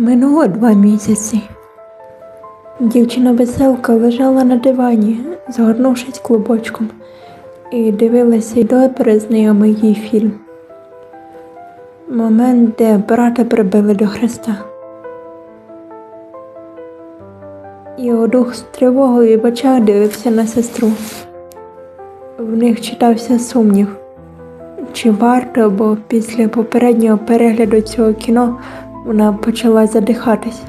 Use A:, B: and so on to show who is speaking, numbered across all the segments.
A: Минуло два місяці. Дівчина веселка лежала на дивані, згорнувшись клубочком, і дивилася й добре знайомий їй фільм. Момент, де брата прибили до Христа. Його дух з тривогою в очах дивився на сестру. В них читався сумнів. Чи варто, бо після попереднього перегляду цього кіно вона почала задихатись.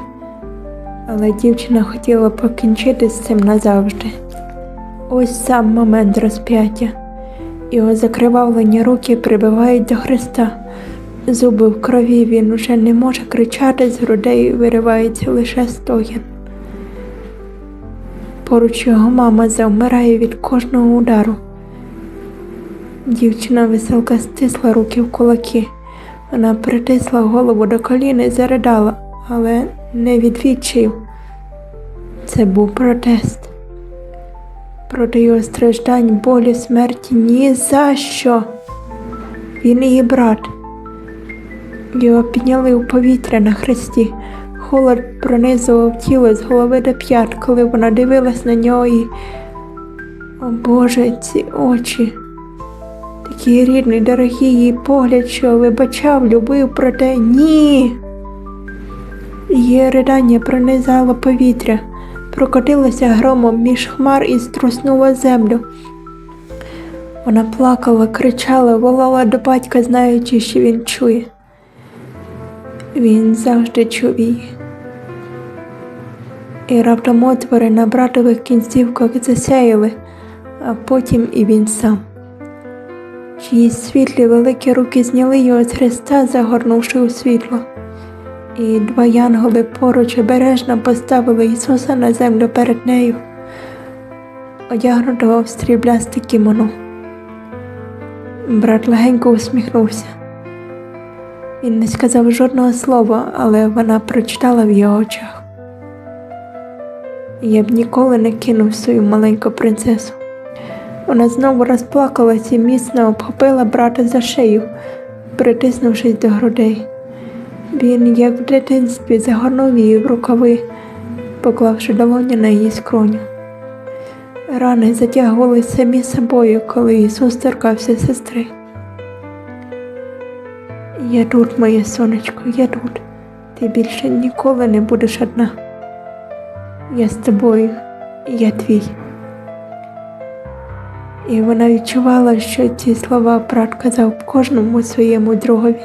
A: Але дівчина хотіла покінчити з цим назавжди. Ось сам момент розп'яття. Його закривавлені руки прибивають до Христа. Зуби в крові він уже не може кричати, з грудей виривається лише стогін. Поруч його мама завмирає від кожного удару. Дівчина веселка стисла руки в кулаки. Вона притисла голову до коліна і заридала, але не від відчаю. Це був протест. Проти його страждань, болю, смерті ні за що. Він її брат. Його підняли у повітря на хресті. Холод пронизував тіло з голови до п'ят, коли вона дивилась на нього і. О Боже, ці очі. Такий рідний, дорогий її погляд, що вибачав, любив, проте ні. Її ридання пронизало повітря, прокотилося громом між хмар і струснуло землю. Вона плакала, кричала, волала до батька, знаючи, що він чує. Він завжди чув її. І раптом отвори на братових кінцівках засяяли, а потім і він сам. Чиїсь світлі великі руки зняли його з хреста, загорнувши у світло. І два янголи поруч обережно поставили Ісуса на землю перед нею, одягнутого в стріблясте кімоно. Брат легенько усміхнувся. Він не сказав жодного слова, але вона прочитала в його очах. Я б ніколи не кинув свою маленьку принцесу. Вона знову розплакалась і міцно обхопила брата за шию, притиснувшись до грудей. Він, як в дитинстві, загорнув її в рукави, поклавши долоні на її скроню. Рани затягували самі собою, коли Ісус торкався сестри. Я тут, моє сонечко, я тут. Ти більше ніколи не будеш одна. Я з тобою, я твій. І вона відчувала, що ці слова брат казав кожному своєму другові.